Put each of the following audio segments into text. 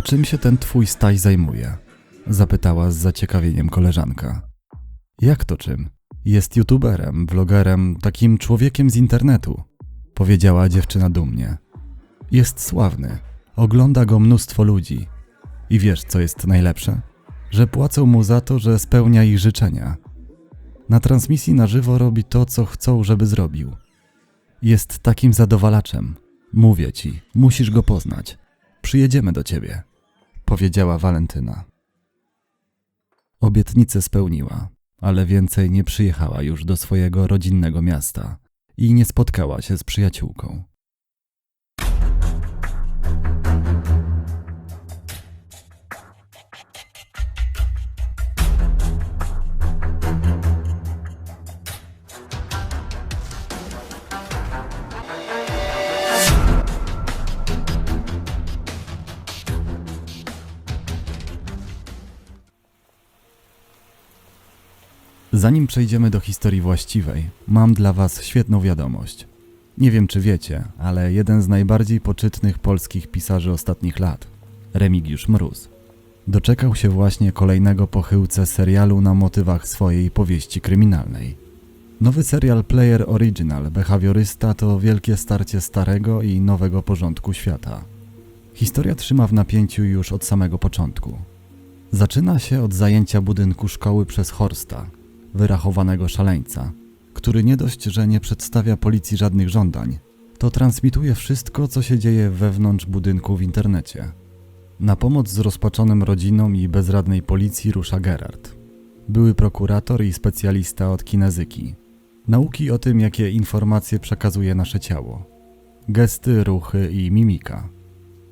A czym się ten twój Staś zajmuje? Zapytała z zaciekawieniem koleżanka. Jak to czym? Jest youtuberem, vlogerem, takim człowiekiem z internetu, powiedziała dziewczyna dumnie. Jest sławny, ogląda go mnóstwo ludzi. I wiesz, co jest najlepsze? Że płacą mu za to, że spełnia ich życzenia. Na transmisji na żywo robi to, co chcą, żeby zrobił. Jest takim zadowalaczem. Mówię ci, musisz go poznać. Przyjedziemy do ciebie, powiedziała Walentyna. Obietnicę spełniła, ale więcej nie przyjechała już do swojego rodzinnego miasta i nie spotkała się z przyjaciółką. Zanim przejdziemy do historii właściwej, mam dla Was świetną wiadomość. Nie wiem, czy wiecie, ale jeden z najbardziej poczytnych polskich pisarzy ostatnich lat, Remigiusz Mróz, doczekał się właśnie kolejnego pochyłce serialu na motywach swojej powieści kryminalnej. Nowy serial Player Original Behawiorysta to wielkie starcie starego i nowego porządku świata. Historia trzyma w napięciu już od samego początku. Zaczyna się od zajęcia budynku szkoły przez Horsta, wyrachowanego szaleńca, który nie dość, że nie przedstawia policji żadnych żądań, to transmituje wszystko, co się dzieje wewnątrz budynku w internecie. Na pomoc zrozpaczonym rodzinom i bezradnej policji rusza Gerard, były prokurator i specjalista od kinezyki. Nauki o tym, jakie informacje przekazuje nasze ciało. Gesty, ruchy i mimika.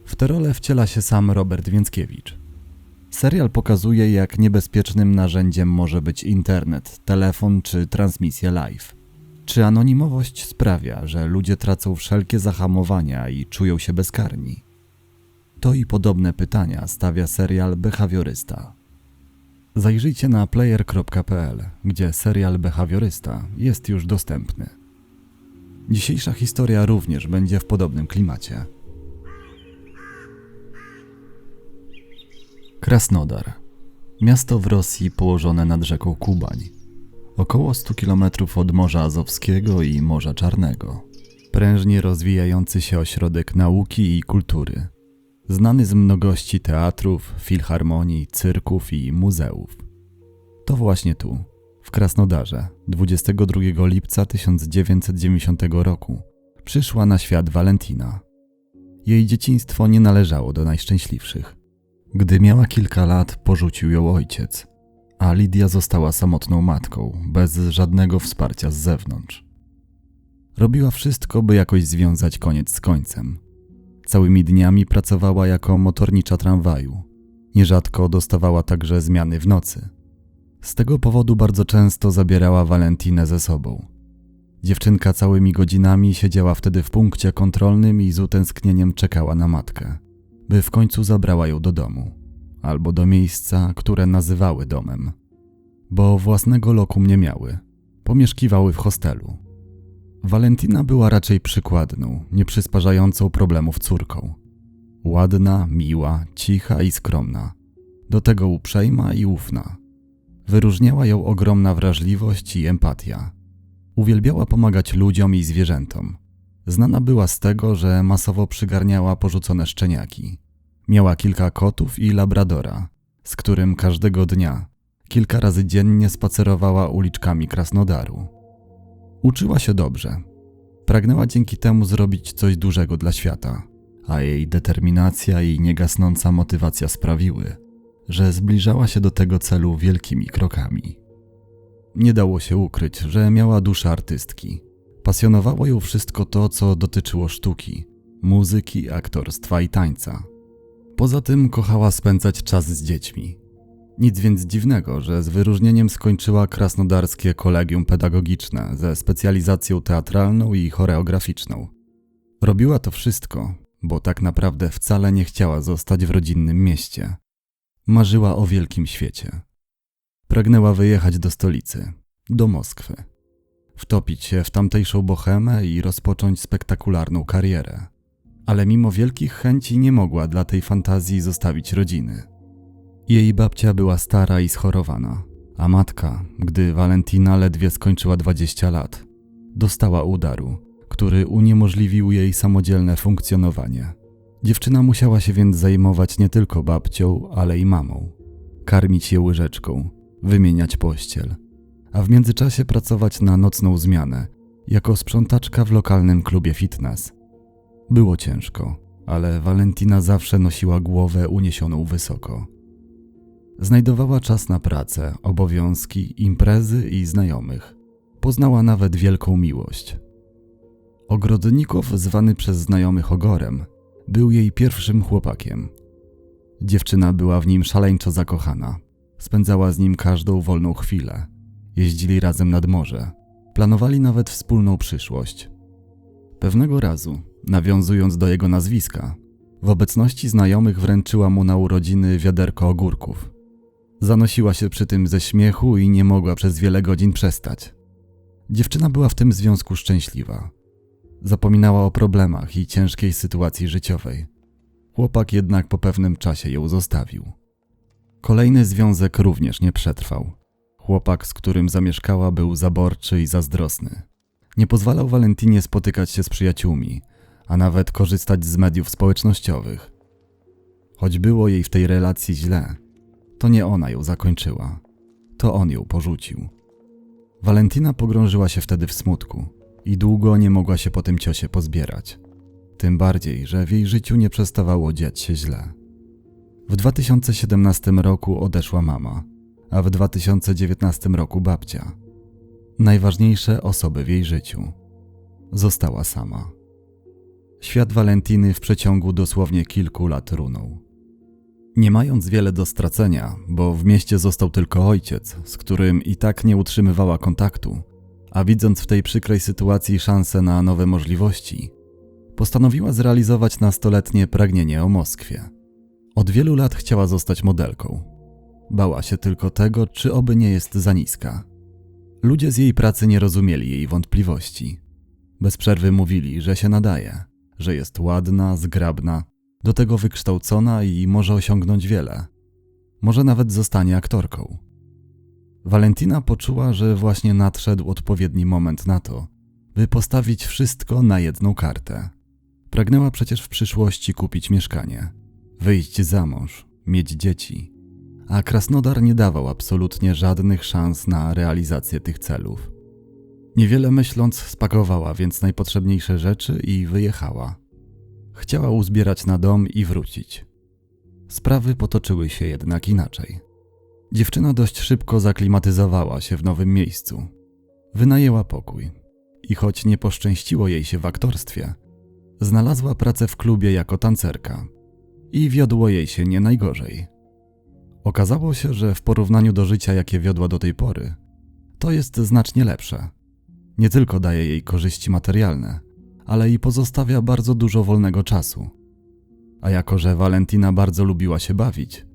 W tę rolę wciela się sam Robert Więckiewicz. Serial pokazuje, jak niebezpiecznym narzędziem może być internet, telefon czy transmisja live. Czy anonimowość sprawia, że ludzie tracą wszelkie zahamowania i czują się bezkarni? To i podobne pytania stawia serial Behawiorysta. Zajrzyjcie na player.pl, gdzie serial Behawiorysta jest już dostępny. Dzisiejsza historia również będzie w podobnym klimacie. Krasnodar. Miasto w Rosji położone nad rzeką Kubań. Około 100 km od Morza Azowskiego i Morza Czarnego. Prężnie rozwijający się ośrodek nauki i kultury. Znany z mnogości teatrów, filharmonii, cyrków i muzeów. To właśnie tu, w Krasnodarze, 22 lipca 1990 roku, przyszła na świat Valentina. Jej dzieciństwo nie należało do najszczęśliwszych. Gdy miała kilka lat, porzucił ją ojciec, a Lidia została samotną matką, bez żadnego wsparcia z zewnątrz. Robiła wszystko, by jakoś związać koniec z końcem. Całymi dniami pracowała jako motornicza tramwaju. Nierzadko dostawała także zmiany w nocy. Z tego powodu bardzo często zabierała Valentinę ze sobą. Dziewczynka całymi godzinami siedziała wtedy w punkcie kontrolnym i z utęsknieniem czekała na matkę by w końcu zabrała ją do domu, albo do miejsca, które nazywały domem, bo własnego lokum nie miały, pomieszkiwały w hostelu. Valentina była raczej przykładną, nieprzysparzającą problemów córką. Ładna, miła, cicha i skromna, do tego uprzejma i ufna. Wyróżniała ją ogromna wrażliwość i empatia. Uwielbiała pomagać ludziom i zwierzętom Znana była z tego, że masowo przygarniała porzucone szczeniaki. Miała kilka kotów i labradora, z którym każdego dnia, kilka razy dziennie spacerowała uliczkami Krasnodaru. Uczyła się dobrze. Pragnęła dzięki temu zrobić coś dużego dla świata, a jej determinacja i niegasnąca motywacja sprawiły, że zbliżała się do tego celu wielkimi krokami. Nie dało się ukryć, że miała duszę artystki Pasjonowało ją wszystko to, co dotyczyło sztuki, muzyki, aktorstwa i tańca. Poza tym kochała spędzać czas z dziećmi. Nic więc dziwnego, że z wyróżnieniem skończyła krasnodarskie kolegium pedagogiczne ze specjalizacją teatralną i choreograficzną. Robiła to wszystko, bo tak naprawdę wcale nie chciała zostać w rodzinnym mieście. Marzyła o wielkim świecie. Pragnęła wyjechać do stolicy, do Moskwy wtopić się w tamtejszą bohemę i rozpocząć spektakularną karierę. ale mimo wielkich chęci nie mogła dla tej fantazji zostawić rodziny. Jej babcia była stara i schorowana, a matka, gdy Valentina ledwie skończyła 20 lat, dostała udaru, który uniemożliwił jej samodzielne funkcjonowanie. Dziewczyna musiała się więc zajmować nie tylko babcią, ale i mamą. Karmić je łyżeczką, wymieniać pościel, a w międzyczasie pracować na nocną zmianę jako sprzątaczka w lokalnym klubie fitness. Było ciężko, ale Valentina zawsze nosiła głowę uniesioną wysoko. Znajdowała czas na pracę, obowiązki, imprezy i znajomych. Poznała nawet wielką miłość. Ogrodnikow, zwany przez znajomych Ogorem, był jej pierwszym chłopakiem. Dziewczyna była w nim szaleńczo zakochana. Spędzała z nim każdą wolną chwilę. Jeździli razem nad morze. Planowali nawet wspólną przyszłość. Pewnego razu, nawiązując do jego nazwiska, w obecności znajomych wręczyła mu na urodziny wiaderko ogórków. Zanosiła się przy tym ze śmiechu i nie mogła przez wiele godzin przestać. Dziewczyna była w tym związku szczęśliwa. Zapominała o problemach i ciężkiej sytuacji życiowej. Chłopak jednak po pewnym czasie ją zostawił. Kolejny związek również nie przetrwał. Chłopak, z którym zamieszkała, był zaborczy i zazdrosny. Nie pozwalał Walentinie spotykać się z przyjaciółmi, a nawet korzystać z mediów społecznościowych. Choć było jej w tej relacji źle, to nie ona ją zakończyła, to on ją porzucił. Valentina pogrążyła się wtedy w smutku i długo nie mogła się po tym ciosie pozbierać. Tym bardziej, że w jej życiu nie przestawało dziać się źle. W 2017 roku odeszła mama, a w 2019 roku babcia. Najważniejsze osoby w jej życiu. Została sama. Świat Walentiny w przeciągu dosłownie kilku lat runął. Nie mając wiele do stracenia, bo w mieście został tylko ojciec, z którym i tak nie utrzymywała kontaktu, a widząc w tej przykrej sytuacji szansę na nowe możliwości, postanowiła zrealizować nastoletnie pragnienie o Moskwie. Od wielu lat chciała zostać modelką. Bała się tylko tego, czy oby nie jest za niska. Ludzie z jej pracy nie rozumieli jej wątpliwości. Bez przerwy mówili, że się nadaje, że jest ładna, zgrabna, do tego wykształcona i może osiągnąć wiele. Może nawet zostanie aktorką. Valentina poczuła, że właśnie nadszedł odpowiedni moment na to, by postawić wszystko na jedną kartę. Pragnęła przecież w przyszłości kupić mieszkanie, wyjść za mąż, mieć dzieci, a Krasnodar nie dawał absolutnie żadnych szans na realizację tych celów. Niewiele myśląc, spakowała więc najpotrzebniejsze rzeczy i wyjechała. Chciała uzbierać na dom i wrócić. Sprawy potoczyły się jednak inaczej. Dziewczyna dość szybko zaklimatyzowała się w nowym miejscu. Wynajęła pokój i choć nie poszczęściło jej się w aktorstwie, znalazła pracę w klubie jako tancerka i wiodło jej się nie najgorzej. Okazało się, że w porównaniu do życia, jakie wiodła do tej pory, to jest znacznie lepsze. Nie tylko daje jej korzyści materialne, ale i pozostawia bardzo dużo wolnego czasu. A jako, że Valentina bardzo lubiła się bawić,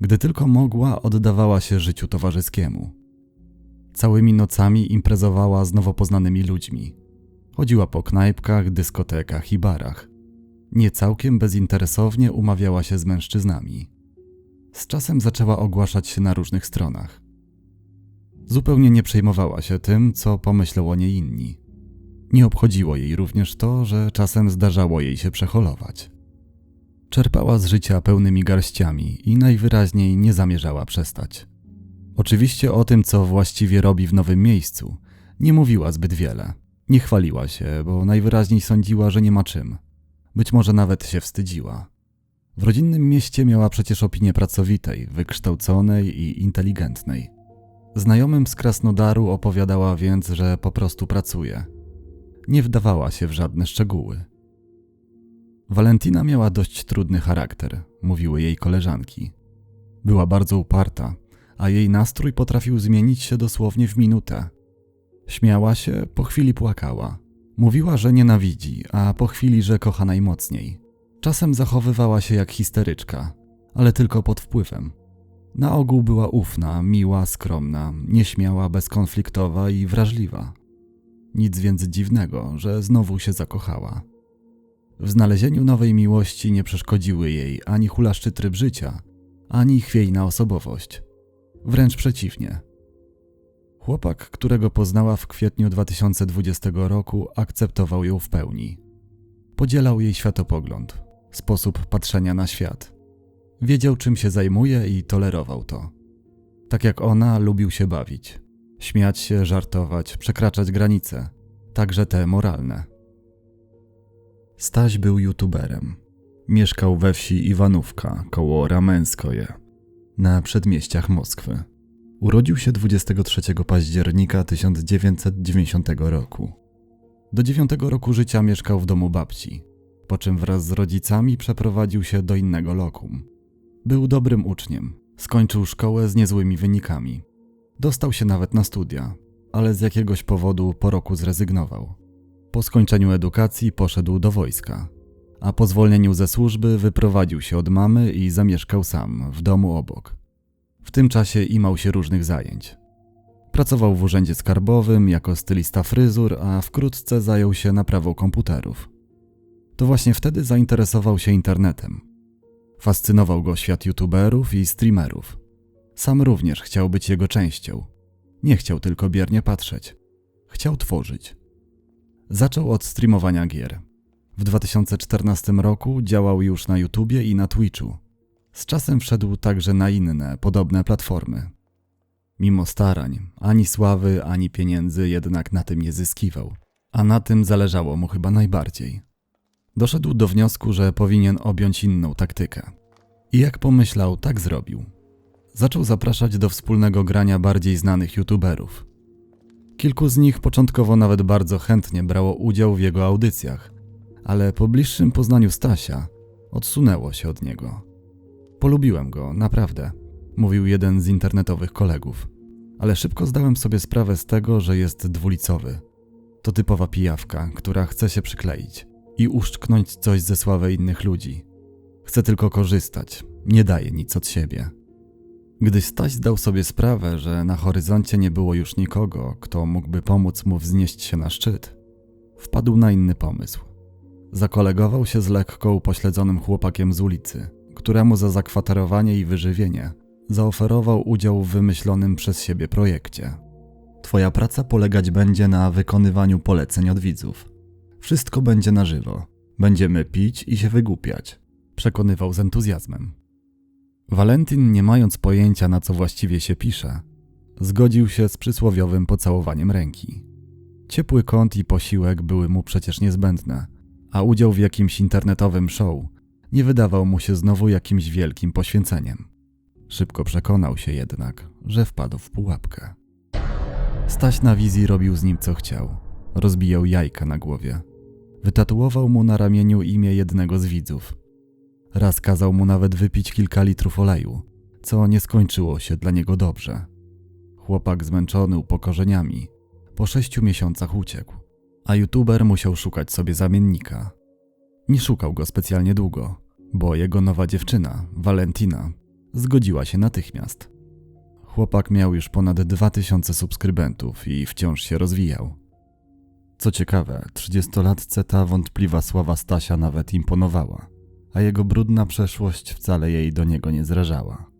gdy tylko mogła, oddawała się życiu towarzyskiemu. Całymi nocami imprezowała z nowo poznanymi ludźmi. Chodziła po knajpkach, dyskotekach i barach. Nie całkiem bezinteresownie umawiała się z mężczyznami. Z czasem zaczęła ogłaszać się na różnych stronach. Zupełnie nie przejmowała się tym, co pomyślą o niej inni. Nie obchodziło jej również to, że czasem zdarzało jej się przeholować. Czerpała z życia pełnymi garściami i najwyraźniej nie zamierzała przestać. Oczywiście o tym, co właściwie robi w nowym miejscu, nie mówiła zbyt wiele. Nie chwaliła się, bo najwyraźniej sądziła, że nie ma czym. Być może nawet się wstydziła. W rodzinnym mieście miała przecież opinię pracowitej, wykształconej i inteligentnej. Znajomym z Krasnodaru opowiadała więc, że po prostu pracuje. Nie wdawała się w żadne szczegóły. Valentina miała dość trudny charakter, mówiły jej koleżanki. Była bardzo uparta, a jej nastrój potrafił zmienić się dosłownie w minutę. Śmiała się, po chwili płakała. Mówiła, że nienawidzi, a po chwili, że kocha najmocniej. Czasem zachowywała się jak histeryczka, ale tylko pod wpływem. Na ogół była ufna, miła, skromna, nieśmiała, bezkonfliktowa i wrażliwa. Nic więc dziwnego, że znowu się zakochała. W znalezieniu nowej miłości nie przeszkodziły jej ani hulaszczy tryb życia, ani chwiejna osobowość. Wręcz przeciwnie. Chłopak, którego poznała w kwietniu 2020 roku, akceptował ją w pełni. Podzielał jej światopogląd, sposób patrzenia na świat. Wiedział, czym się zajmuje i tolerował to. Tak jak ona, lubił się bawić, śmiać się, żartować, przekraczać granice, także te moralne. Staś był youtuberem. Mieszkał we wsi Iwanówka, koło Ramenskoje, na przedmieściach Moskwy. Urodził się 23 października 1990 roku. Do dziewiątego roku życia mieszkał w domu babci, po czym wraz z rodzicami przeprowadził się do innego lokum. Był dobrym uczniem, skończył szkołę z niezłymi wynikami. Dostał się nawet na studia, ale z jakiegoś powodu po roku zrezygnował. Po skończeniu edukacji poszedł do wojska, a po zwolnieniu ze służby wyprowadził się od mamy i zamieszkał sam w domu obok. W tym czasie imał się różnych zajęć. Pracował w urzędzie skarbowym jako stylista fryzur, a wkrótce zajął się naprawą komputerów. To właśnie wtedy zainteresował się internetem. Fascynował go świat youtuberów i streamerów. Sam również chciał być jego częścią. Nie chciał tylko biernie patrzeć. Chciał tworzyć. Zaczął od streamowania gier. W 2014 roku działał już na YouTubie i na Twitchu. Z czasem wszedł także na inne, podobne platformy. Mimo starań, ani sławy, ani pieniędzy jednak na tym nie zyskiwał, a na tym zależało mu chyba najbardziej. Doszedł do wniosku, że powinien objąć inną taktykę. I jak pomyślał, tak zrobił. Zaczął zapraszać do wspólnego grania bardziej znanych youtuberów. Kilku z nich początkowo nawet bardzo chętnie brało udział w jego audycjach, ale po bliższym poznaniu Stasia odsunęło się od niego. Polubiłem go, naprawdę, mówił jeden z internetowych kolegów, ale szybko zdałem sobie sprawę z tego, że jest dwulicowy. To typowa pijawka, która chce się przykleić i uszczknąć coś ze sławy innych ludzi. Chce tylko korzystać, nie daje nic od siebie. Gdy Staś zdał sobie sprawę, że na horyzoncie nie było już nikogo, kto mógłby pomóc mu wznieść się na szczyt, wpadł na inny pomysł. Zakolegował się z lekko upośledzonym chłopakiem z ulicy, któremu za zakwaterowanie i wyżywienie zaoferował udział w wymyślonym przez siebie projekcie. Twoja praca polegać będzie na wykonywaniu poleceń od widzów. Wszystko będzie na żywo. Będziemy pić i się wygłupiać. Przekonywał z entuzjazmem. Walentyn, nie mając pojęcia na co właściwie się pisze, zgodził się z przysłowiowym pocałowaniem ręki. Ciepły kąt i posiłek były mu przecież niezbędne, a udział w jakimś internetowym show nie wydawał mu się znowu jakimś wielkim poświęceniem. Szybko przekonał się jednak, że wpadł w pułapkę. Staś na wizji robił z nim co chciał. Rozbijał jajka na głowie. Wytatuował mu na ramieniu imię jednego z widzów. Raz kazał mu nawet wypić kilka litrów oleju, co nie skończyło się dla niego dobrze. Chłopak zmęczony upokorzeniami po sześciu miesiącach uciekł, a youtuber musiał szukać sobie zamiennika. Nie szukał go specjalnie długo, bo jego nowa dziewczyna, Valentina, zgodziła się natychmiast. Chłopak miał już ponad 2000 subskrybentów i wciąż się rozwijał. Co ciekawe, trzydziestolatce ta wątpliwa sława Stasia nawet imponowała, a jego brudna przeszłość wcale jej do niego nie zrażała.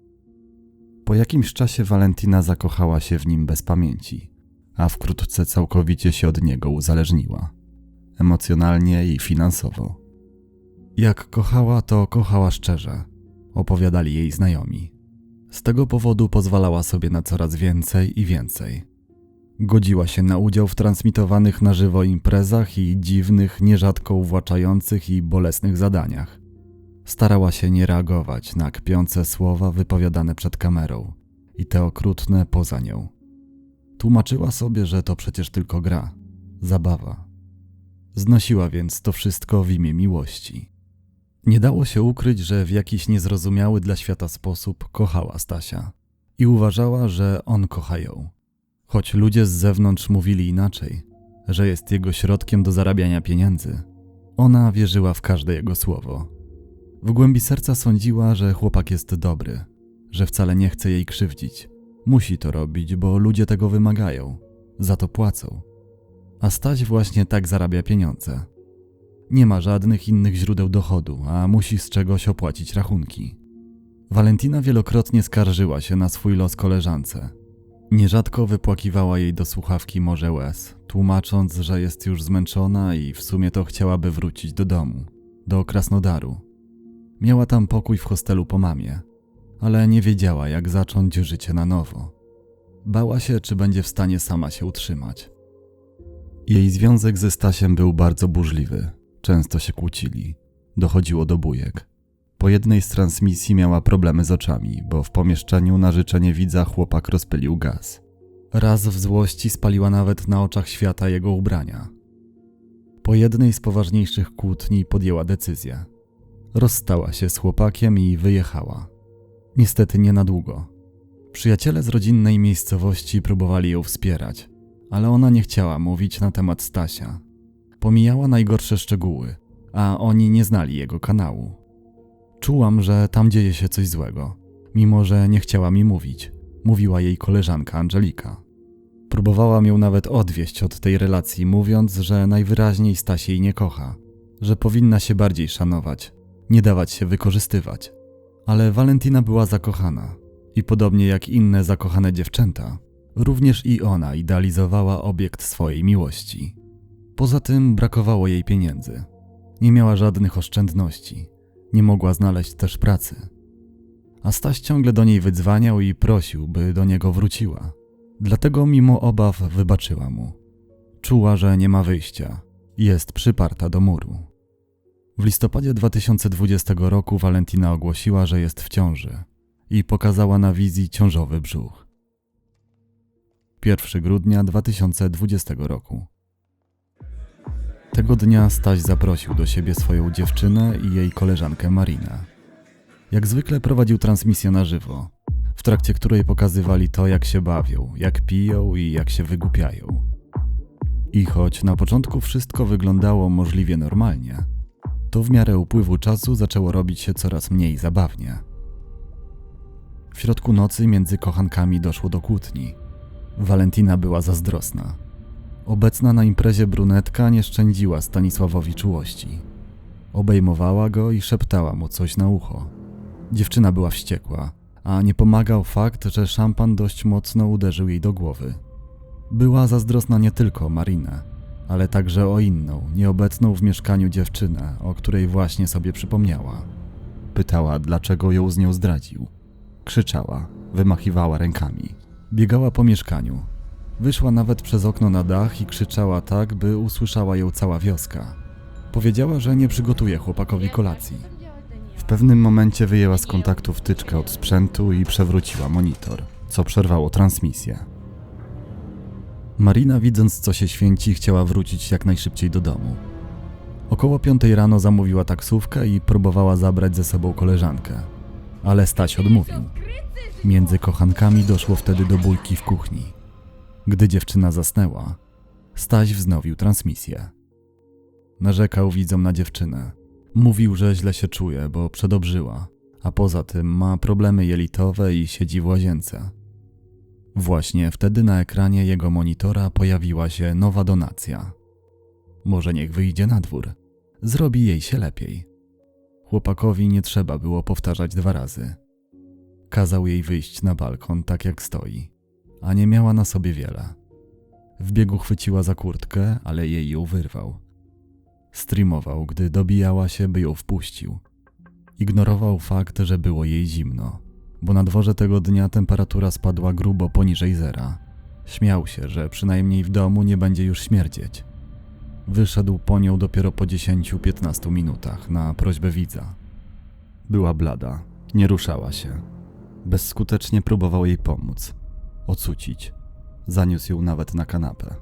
Po jakimś czasie Valentina zakochała się w nim bez pamięci, a wkrótce całkowicie się od niego uzależniła emocjonalnie i finansowo. Jak kochała, to kochała szczerze, opowiadali jej znajomi. Z tego powodu pozwalała sobie na coraz więcej i więcej. Godziła się na udział w transmitowanych na żywo imprezach i dziwnych, nierzadko uwłaczających i bolesnych zadaniach. Starała się nie reagować na kpiące słowa wypowiadane przed kamerą i te okrutne poza nią. Tłumaczyła sobie, że to przecież tylko gra, zabawa. Znosiła więc to wszystko w imię miłości. Nie dało się ukryć, że w jakiś niezrozumiały dla świata sposób kochała Stasia i uważała, że on kocha ją. Choć ludzie z zewnątrz mówili inaczej, że jest jego środkiem do zarabiania pieniędzy, ona wierzyła w każde jego słowo. W głębi serca sądziła, że chłopak jest dobry, że wcale nie chce jej krzywdzić. Musi to robić, bo ludzie tego wymagają, za to płacą. A Staś właśnie tak zarabia pieniądze. Nie ma żadnych innych źródeł dochodu, a musi z czegoś opłacić rachunki. Walentina wielokrotnie skarżyła się na swój los koleżance. Nierzadko wypłakiwała jej do słuchawki morze łez, tłumacząc, że jest już zmęczona i w sumie to chciałaby wrócić do domu, do Krasnodaru. Miała tam pokój w hostelu po mamie, ale nie wiedziała, jak zacząć życie na nowo. Bała się, czy będzie w stanie sama się utrzymać. Jej związek ze Stasiem był bardzo burzliwy. Często się kłócili. Dochodziło do bujek. Po jednej z transmisji miała problemy z oczami, bo w pomieszczeniu na życzenie widza chłopak rozpylił gaz. Raz w złości spaliła nawet na oczach świata jego ubrania. Po jednej z poważniejszych kłótni podjęła decyzję. Rozstała się z chłopakiem i wyjechała. Niestety nie na długo. Przyjaciele z rodzinnej miejscowości próbowali ją wspierać, ale ona nie chciała mówić na temat Stasia. Pomijała najgorsze szczegóły, a oni nie znali jego kanału. Czułam, że tam dzieje się coś złego, mimo że nie chciała mi mówić, mówiła jej koleżanka Angelika. Próbowałam ją nawet odwieść od tej relacji, mówiąc, że najwyraźniej Staś jej nie kocha, że powinna się bardziej szanować, nie dawać się wykorzystywać. Ale Valentina była zakochana i podobnie jak inne zakochane dziewczęta, również i ona idealizowała obiekt swojej miłości. Poza tym brakowało jej pieniędzy. Nie miała żadnych oszczędności, nie mogła znaleźć też pracy. A Staś ciągle do niej wydzwaniał i prosił, by do niego wróciła. Dlatego mimo obaw wybaczyła mu. Czuła, że nie ma wyjścia. Jest przyparta do muru. W listopadzie 2020 roku Valentina ogłosiła, że jest w ciąży i pokazała na wizji ciążowy brzuch. 1 grudnia 2020 roku. Tego dnia Staś zaprosił do siebie swoją dziewczynę i jej koleżankę Marinę. Jak zwykle prowadził transmisję na żywo, w trakcie której pokazywali to, jak się bawią, jak piją i jak się wygłupiają. I choć na początku wszystko wyglądało możliwie normalnie, to w miarę upływu czasu zaczęło robić się coraz mniej zabawnie. W środku nocy między kochankami doszło do kłótni. Valentina była zazdrosna. Obecna na imprezie brunetka nie szczędziła Stanisławowi czułości. Obejmowała go i szeptała mu coś na ucho. Dziewczyna była wściekła, a nie pomagał fakt, że szampan dość mocno uderzył jej do głowy. Była zazdrosna nie tylko o Marinę, ale także o inną, nieobecną w mieszkaniu dziewczynę, o której właśnie sobie przypomniała. Pytała, dlaczego ją z nią zdradził. Krzyczała, wymachiwała rękami. Biegała po mieszkaniu. Wyszła nawet przez okno na dach i krzyczała tak, by usłyszała ją cała wioska. Powiedziała, że nie przygotuje chłopakowi kolacji. W pewnym momencie wyjęła z kontaktu wtyczkę od sprzętu i przewróciła monitor, co przerwało transmisję. Marina, widząc co się święci, chciała wrócić jak najszybciej do domu. Około piątej rano zamówiła taksówkę i próbowała zabrać ze sobą koleżankę, ale Staś odmówił. Między kochankami doszło wtedy do bójki w kuchni. Gdy dziewczyna zasnęła, Staś wznowił transmisję. Narzekał widzom na dziewczynę. Mówił, że źle się czuje, bo przedobrzyła, a poza tym ma problemy jelitowe i siedzi w łazience. Właśnie wtedy na ekranie jego monitora pojawiła się nowa donacja. Może niech wyjdzie na dwór. Zrobi jej się lepiej. Chłopakowi nie trzeba było powtarzać dwa razy. Kazał jej wyjść na balkon tak jak stoi, a nie miała na sobie wiele. W biegu chwyciła za kurtkę, ale jej ją wyrwał. Streamował, gdy dobijała się, by ją wpuścił. Ignorował fakt, że było jej zimno, bo na dworze tego dnia temperatura spadła grubo poniżej zera. Śmiał się, że przynajmniej w domu nie będzie już śmierdzieć. Wyszedł po nią dopiero po 10-15 minutach na prośbę widza. Była blada, nie ruszała się. Bezskutecznie próbował jej pomóc, ocucić. Zaniósł ją nawet na kanapę.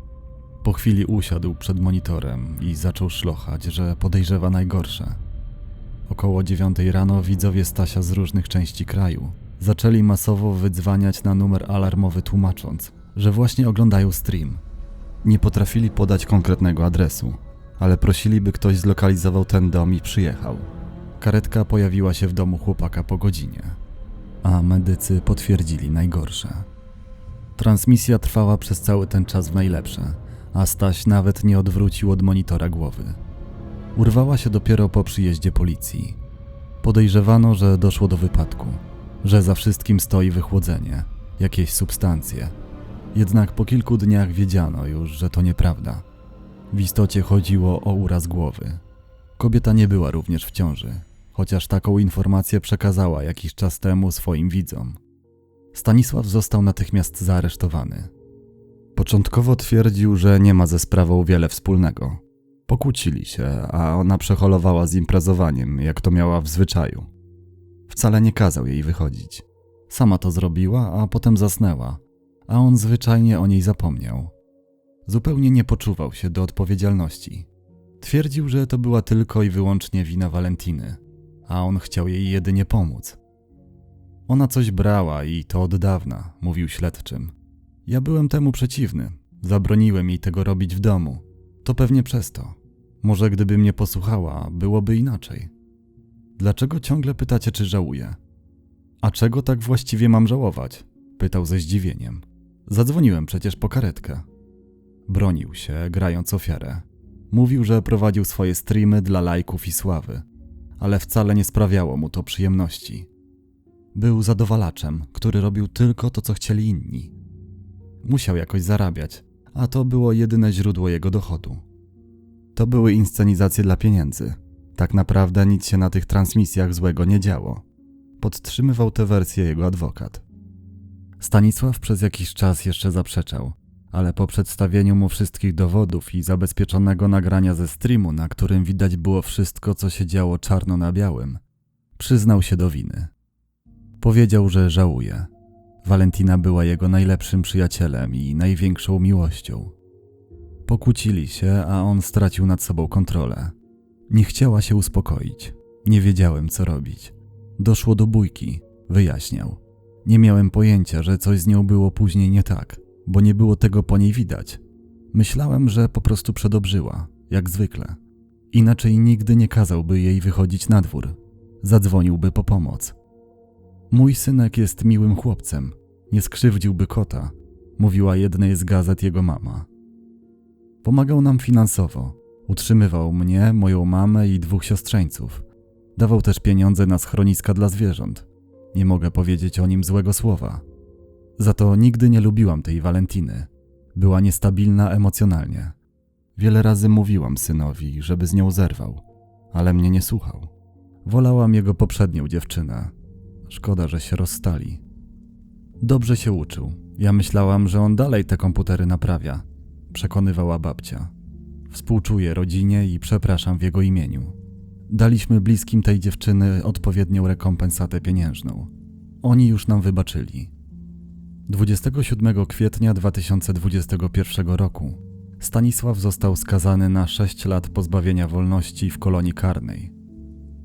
Po chwili usiadł przed monitorem i zaczął szlochać, że podejrzewa najgorsze. Około dziewiątej rano widzowie Stasia z różnych części kraju zaczęli masowo wydzwaniać na numer alarmowy tłumacząc, że właśnie oglądają stream. Nie potrafili podać konkretnego adresu, ale prosili, by ktoś zlokalizował ten dom i przyjechał. Karetka pojawiła się w domu chłopaka po godzinie, a medycy potwierdzili najgorsze. Transmisja trwała przez cały ten czas w najlepsze, a Staś nawet nie odwrócił od monitora głowy. Urwała się dopiero po przyjeździe policji. Podejrzewano, że doszło do wypadku, że za wszystkim stoi wychłodzenie, jakieś substancje. Jednak po kilku dniach wiedziano już, że to nieprawda. W istocie chodziło o uraz głowy. Kobieta nie była również w ciąży, chociaż taką informację przekazała jakiś czas temu swoim widzom. Stanisław został natychmiast zaaresztowany. Początkowo twierdził, że nie ma ze sprawą wiele wspólnego. Pokłócili się, a ona przeholowała z imprezowaniem, jak to miała w zwyczaju. Wcale nie kazał jej wychodzić. Sama to zrobiła, a potem zasnęła, a on zwyczajnie o niej zapomniał. Zupełnie nie poczuwał się do odpowiedzialności. Twierdził, że to była tylko i wyłącznie wina Walentiny, a on chciał jej jedynie pomóc. Ona coś brała i to od dawna, mówił śledczym. Ja byłem temu przeciwny. Zabroniłem jej tego robić w domu. To pewnie przez to. Może gdyby mnie posłuchała, byłoby inaczej. Dlaczego ciągle pytacie, czy żałuję? A czego tak właściwie mam żałować? Pytał ze zdziwieniem. Zadzwoniłem przecież po karetkę. Bronił się, grając ofiarę. Mówił, że prowadził swoje streamy dla lajków i sławy, ale wcale nie sprawiało mu to przyjemności. Był zadowalaczem, który robił tylko to, co chcieli inni. Musiał jakoś zarabiać, a to było jedyne źródło jego dochodu. To były inscenizacje dla pieniędzy. Tak naprawdę nic się na tych transmisjach złego nie działo. Podtrzymywał tę wersję jego adwokat. Stanisław przez jakiś czas jeszcze zaprzeczał, ale po przedstawieniu mu wszystkich dowodów i zabezpieczonego nagrania ze streamu, na którym widać było wszystko, co się działo czarno na białym, przyznał się do winy. Powiedział, że żałuje. Valentina była jego najlepszym przyjacielem i największą miłością. Pokłócili się, a on stracił nad sobą kontrolę. Nie chciała się uspokoić. Nie wiedziałem, co robić. Doszło do bójki, wyjaśniał. Nie miałem pojęcia, że coś z nią było później nie tak, bo nie było tego po niej widać. Myślałem, że po prostu przedobrzyła, jak zwykle. Inaczej nigdy nie kazałby jej wychodzić na dwór. Zadzwoniłby po pomoc. Mój synek jest miłym chłopcem. Nie skrzywdziłby kota, mówiła jednej z gazet jego mama. Pomagał nam finansowo. Utrzymywał mnie, moją mamę i dwóch siostrzeńców. Dawał też pieniądze na schroniska dla zwierząt. Nie mogę powiedzieć o nim złego słowa. Za to nigdy nie lubiłam tej Walentiny. Była niestabilna emocjonalnie. Wiele razy mówiłam synowi, żeby z nią zerwał, ale mnie nie słuchał. Wolałam jego poprzednią dziewczynę. Szkoda, że się rozstali. Dobrze się uczył. Ja myślałam, że on dalej te komputery naprawia, przekonywała babcia. Współczuję rodzinie i przepraszam w jego imieniu. Daliśmy bliskim tej dziewczyny odpowiednią rekompensatę pieniężną. Oni już nam wybaczyli. 27 kwietnia 2021 roku Stanisław został skazany na 6 lat pozbawienia wolności w kolonii karnej.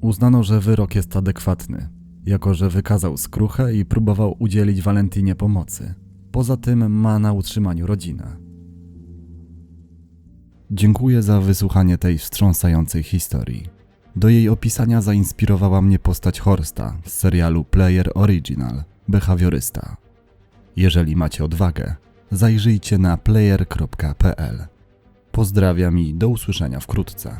Uznano, że wyrok jest adekwatny, jako że wykazał skruchę i próbował udzielić Walentinie pomocy. Poza tym ma na utrzymaniu rodzinę. Dziękuję za wysłuchanie tej wstrząsającej historii. Do jej opisania zainspirowała mnie postać Horsta z serialu Player Original Behawiorysta. Jeżeli macie odwagę, zajrzyjcie na player.pl. Pozdrawiam i do usłyszenia wkrótce.